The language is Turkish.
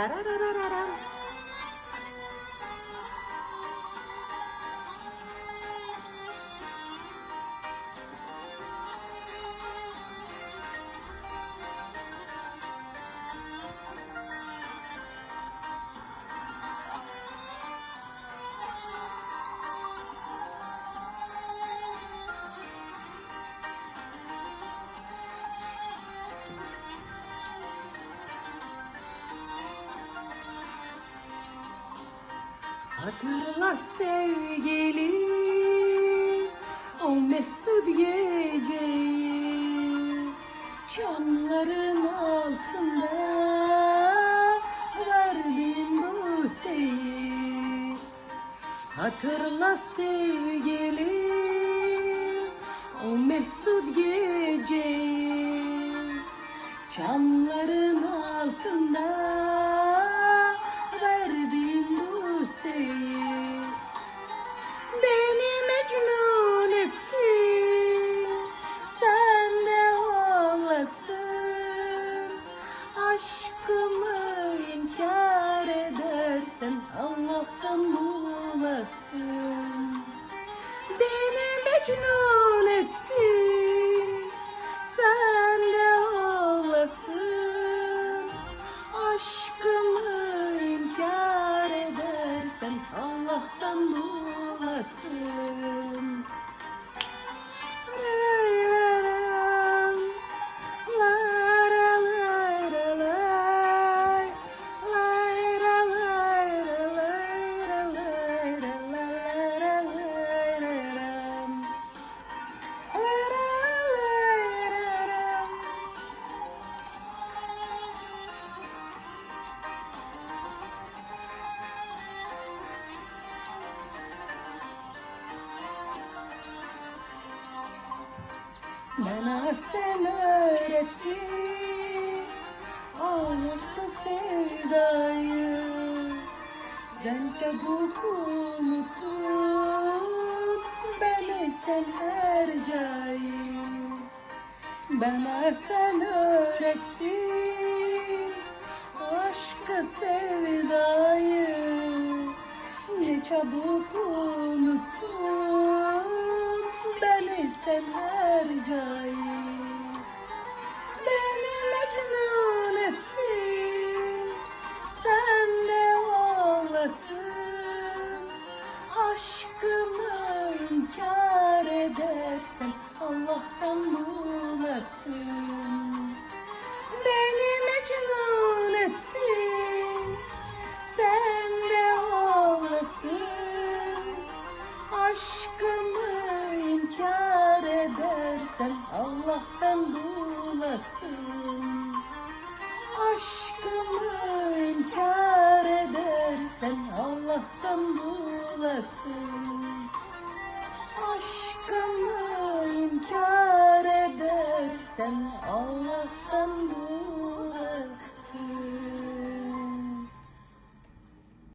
Ba-da-da-da-da-da. Hatırla sevgili o mesut geceyi Çamların altında verdiğin bu seyi. Hatırla sevgili o mesut geceyi Çamların altında Aşkımı inkar edersen Allah'tan bulasın. Beni mecnun Bana sen öğrettin Ağlıklı sevdayı. Ben çabuk unutup Beni sen harcayı Bana sen öğrettin Aşkı sevdayı. Ne çabuk unuttun Beni sen harcayı Beni mecnun ettin. Sen de olasın Aşkımı inkar edersen Allah'tan bulasın Allah'tan bulasın. Aşkımı inkar edersen Allah'tan bulasın. Aşkımı inkar